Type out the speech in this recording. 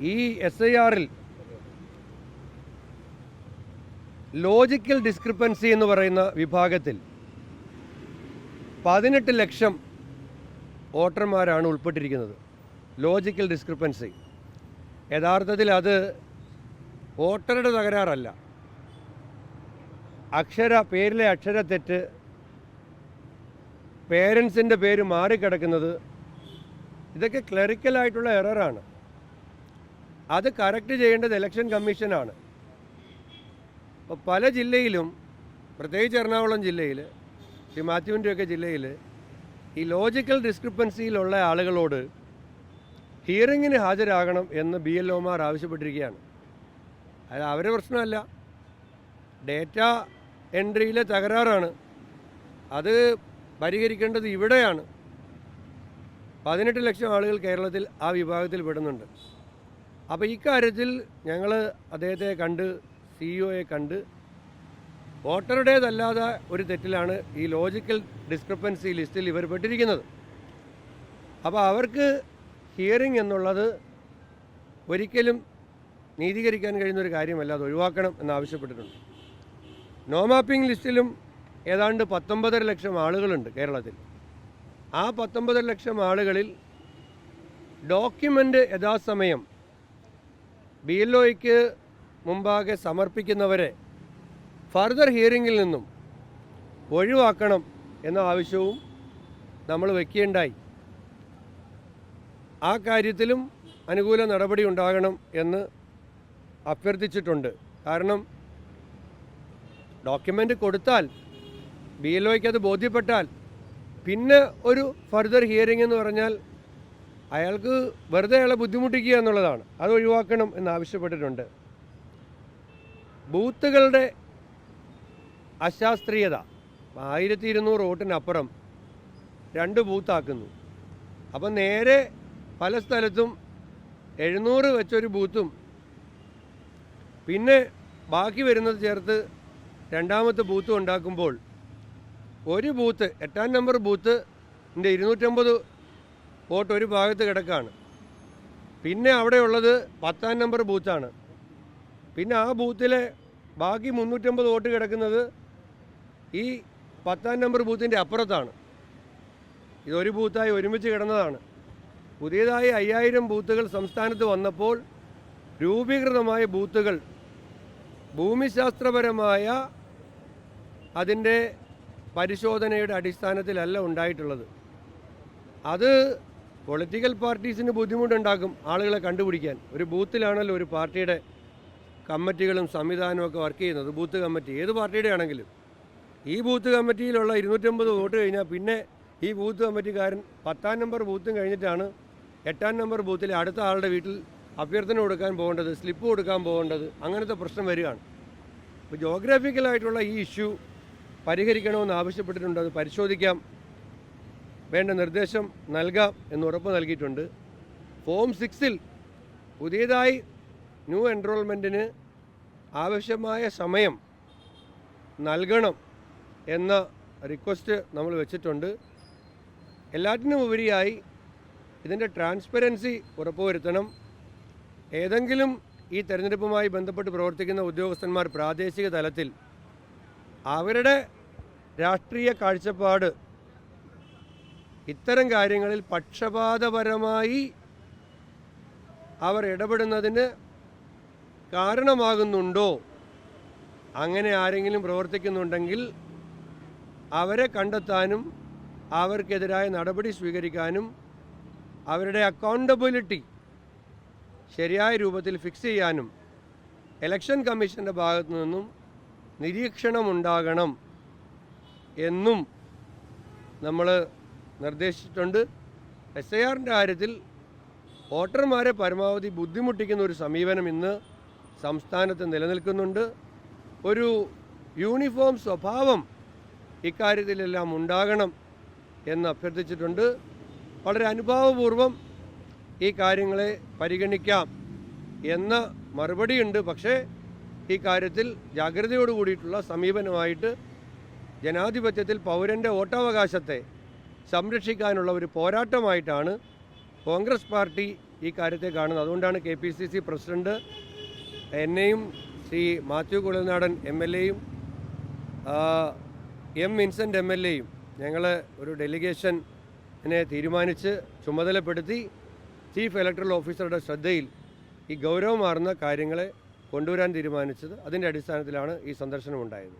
ഈ S I ആറിൽ logical discrepancy എന്ന് പറയുന്ന വിഭാഗത്തിൽ പതിനെട്ട് ലക്ഷം വോട്ടർമാരാണ് ഉൾപ്പെട്ടിരിക്കുന്നത്. ലോജിക്കൽ ഡിസ്ക്രിപ്പൻസി യഥാർത്ഥത്തിൽ അത് വോട്ടറുടെ തകരാറല്ല. അക്ഷര പേരിലെ അക്ഷരത്തെറ്റ് പേരൻസിന്റെ പേര് മാറിക്കിടക്കുന്നത് ഇതൊക്കെ ക്ലറിക്കലായിട്ടുള്ള എററാണ് അത് കറക്റ്റ് ചെയ്യേണ്ടത് ഇലക്ഷൻ കമ്മീഷനാണ് അപ്പോൾ പല ജില്ലയിലും പ്രത്യേകിച്ച് എറണാകുളം ജില്ലയിൽ ശ്രീ മാത്യുവിന്റെയൊക്കെ ജില്ലയിൽ ഈ ലോജിക്കൽ ഡിസ്ക്രിപ്പൻസിയിലുള്ള ആളുകളോട് ഹിയറിങ്ങിന് ഹാജരാകണം എന്ന് ബി എൽ ഒമാർ ആവശ്യപ്പെട്ടിരിക്കുകയാണ്. അത് അവരുടെ പ്രശ്നമല്ല. ഡേറ്റ എൻട്രിയിലെ തകരാറാണ്. അത് പരിഹരിക്കേണ്ടത് ഇവിടെയാണ്. പതിനെട്ട് ലക്ഷം ആളുകൾ കേരളത്തിൽ ആ വിഭാഗത്തിൽ പെടുന്നുണ്ട്. അപ്പോൾ ഇക്കാര്യത്തിൽ ഞങ്ങൾ അദ്ദേഹത്തെ കണ്ട് സിഇഒയെ കണ്ട് വോട്ടറുടേതല്ലാതെ ഒരു തെറ്റിലാണ് ഈ ലോജിക്കൽ ഡിസ്ക്രിപ്പൻസി ലിസ്റ്റിൽ ഇവർ പെട്ടിരിക്കുന്നത്. അപ്പോൾ അവർക്ക് ഹിയറിംഗ് എന്നുള്ളത് ഒരിക്കലും നീതീകരിക്കാൻ കഴിയുന്ന ഒരു കാര്യമല്ല അത് ഒഴിവാക്കണം എന്നാവശ്യപ്പെട്ടിട്ടുണ്ട് നോ മാപ്പിംഗ് ലിസ്റ്റിലും ഏതാണ്ട് പത്തൊമ്പതര ലക്ഷം ആളുകളുണ്ട് കേരളത്തിൽ. ആ പത്തൊമ്പതര ലക്ഷം ആളുകളിൽ ഡോക്യുമെന്റ് യഥാസമയം ബി എൽ ഒയ്ക്ക് മുമ്പാകെ സമർപ്പിക്കുന്നവരെ ഫർദർ ഹിയറിങ്ങിൽ നിന്നും ഒഴിവാക്കണം എന്ന ആവശ്യവും നമ്മൾ വയ്ക്കുകയുണ്ടായി ആ കാര്യത്തിലും അനുകൂല നടപടി ഉണ്ടാകണം എന്ന് അഭ്യർത്ഥിച്ചിട്ടുണ്ട്. കാരണം ഡോക്യുമെന്റ് കൊടുത്താൽ ബി എൽ ഒയ്ക്ക് അത് ബോധ്യപ്പെട്ടാൽ പിന്നെ ഒരു ഫർദർ ഹിയറിംഗ് എന്ന് പറഞ്ഞാൽ അയാൾക്ക് വെറുതെ അയാളെ ബുദ്ധിമുട്ടിക്കുക എന്നുള്ളതാണ്. അത് ഒഴിവാക്കണം എന്നാവശ്യപ്പെട്ടിട്ടുണ്ട് ബൂത്തുകളുടെ അശാസ്ത്രീയത ആയിരത്തി ഇരുന്നൂറ് വോട്ടിനപ്പുറം രണ്ട് ബൂത്താക്കുന്നു. അപ്പം നേരെ പല സ്ഥലത്തും എഴുന്നൂറ് വെച്ചൊരു ബൂത്തും പിന്നെ ബാക്കി വരുന്നത് ചേർത്ത് രണ്ടാമത്തെ ബൂത്തും ഉണ്ടാക്കുമ്പോൾ ഒരു ബൂത്ത് എട്ടാം നമ്പർ ബൂത്ത് ഇരുന്നൂറ്റമ്പത് വോട്ട് ഒരു ഭാഗത്ത് കിടക്കാണ്. പിന്നെ അവിടെയുള്ളത് പത്താം നമ്പർ ബൂത്താണ്. പിന്നെ ആ ബൂത്തിലെ ബാക്കി മുന്നൂറ്റമ്പത് വോട്ട് കിടക്കുന്നത് ഈ പത്താം നമ്പർ ബൂത്തിന്റെ അപ്പുറത്താണ്. ഇതൊരു ബൂത്തായി ഒരുമിച്ച് കിടന്നതാണ്. പുതിയതായി അയ്യായിരം ബൂത്തുകൾ സംസ്ഥാനത്ത് വന്നപ്പോൾ രൂപീകൃതമായ ബൂത്തുകൾ ഭൂമിശാസ്ത്രപരമായ അതിന്റെ പരിശോധനയുടെ അടിസ്ഥാനത്തിലല്ല ഉണ്ടായിട്ടുള്ളത്. അത് പൊളിറ്റിക്കൽ പാർട്ടീസിന് ബുദ്ധിമുട്ടുണ്ടാക്കും ആളുകളെ കണ്ടുപിടിക്കാൻ. ഒരു ബൂത്തിലാണല്ലോ ഒരു പാർട്ടിയുടെ കമ്മിറ്റികളും സംവിധാനവും ഒക്കെ വർക്ക് ചെയ്യുന്നത്. Booth committee. ഏത് പാർട്ടിയുടെ ആണെങ്കിലും. ഈ ബൂത്ത് കമ്മിറ്റിയിലുള്ള ഇരുന്നൂറ്റമ്പത് വോട്ട് കഴിഞ്ഞാൽ പിന്നെ ഈ ബൂത്ത് കമ്മിറ്റിക്കാരൻ പത്താം നമ്പർ ബൂത്തും കഴിഞ്ഞിട്ടാണ് എട്ടാം നമ്പർ ബൂത്തിലെ അടുത്ത ആളുടെ വീട്ടിൽ അഭ്യർത്ഥന കൊടുക്കാൻ പോകേണ്ടത് സ്ലിപ്പ് കൊടുക്കാൻ പോകേണ്ടത് അങ്ങനത്തെ പ്രശ്നം വരികയാണ്. അപ്പോൾ ജോഗ്രാഫിക്കലായിട്ടുള്ള ഈ ഇഷ്യൂ പരിഹരിക്കണമെന്ന് ആവശ്യപ്പെട്ടിട്ടുണ്ട്. അത് പരിശോധിക്കാം. വേണ്ട നിർദ്ദേശം നൽകാം എന്ന് ഉറപ്പ് നൽകിയിട്ടുണ്ട്. ഫോം സിക്സിൽ പുതിയതായി ന്യൂ എൻറോൾമെന്റിന് ആവശ്യമായ സമയം നൽകണം എന്ന റിക്വസ്റ്റ് നമ്മൾ വെച്ചിട്ടുണ്ട്. എല്ലാറ്റിനും ഉപരിയായി ഇതിന്റെ ട്രാൻസ്പെറൻസി ഉറപ്പുവരുത്തണം. ഏതെങ്കിലും ഈ തെരഞ്ഞെടുപ്പുമായി ബന്ധപ്പെട്ട് പ്രവർത്തിക്കുന്ന ഉദ്യോഗസ്ഥന്മാർ പ്രാദേശിക തലത്തിൽ അവരുടെ രാഷ്ട്രീയ കാഴ്ചപ്പാട് ഇത്തരം കാര്യങ്ങളിൽ പക്ഷപാതപരമായി അവർ ഇടപെടുന്നതിന് കാരണമാകുന്നുണ്ടോ? അങ്ങനെ ആരെങ്കിലും പ്രവർത്തിക്കുന്നുണ്ടെങ്കിൽ അവരെ കണ്ടെത്താനും അവർക്കെതിരായ നടപടി സ്വീകരിക്കാനും അവരുടെ അക്കൗണ്ടബിലിറ്റി ശരിയായ രൂപത്തിൽ ഫിക്സ് ചെയ്യാനും ഇലക്ഷൻ കമ്മീഷന്റെ ഭാഗത്തു നിന്നും നിരീക്ഷണമുണ്ടാകണം എന്നും നമ്മൾ നിർദ്ദേശിച്ചിട്ടുണ്ട്. എസ് ഐ ആറിന്റെ കാര്യത്തിൽ വോട്ടർമാരെ പരമാവധി ബുദ്ധിമുട്ടിക്കുന്ന ഒരു സമീപനം ഇന്ന് സംസ്ഥാനത്ത് നിലനിൽക്കുന്നുണ്ട്. ഒരു യൂണിഫോം സ്വഭാവം ഇക്കാര്യത്തിലെല്ലാം ഉണ്ടാകണം എന്ന് അഭ്യർത്ഥിച്ചിട്ടുണ്ട്. വളരെ അനുഭാവപൂർവം ഈ കാര്യങ്ങളെ പരിഗണിക്കാം എന്ന മറുപടിയുണ്ട്. പക്ഷേ ഈ കാര്യത്തിൽ ജാഗ്രതയോടുകൂടിയിട്ടുള്ള സമീപനമായിട്ട് ജനാധിപത്യത്തിൽ പൗരന്റെ വോട്ടവകാശത്തെ സംരക്ഷിക്കാനുള്ള ഒരു പോരാട്ടമായിട്ടാണ് കോൺഗ്രസ് പാർട്ടി ഈ കാര്യത്തെ കാണുന്നത്. അതുകൊണ്ടാണ് K P C C president എന്നെയും ശ്രീ മാത്യു കുളനാടൻ എം എൽ എയും എം വിൻസെന്റ് എം എൽ എയും ഞങ്ങൾ ഒരു ഡെലിഗേഷനെ തീരുമാനിച്ച് ചുമതലപ്പെടുത്തി ചീഫ് ഇലക്ട്രൽ ഓഫീസറുടെ ശ്രദ്ധയിൽ ഈ ഗൗരവമാർന്ന കാര്യങ്ങളെ കൊണ്ടുവരാൻ തീരുമാനിച്ചത്. അതിന്റെ അടിസ്ഥാനത്തിലാണ് ഈ സന്ദർശനം ഉണ്ടായത്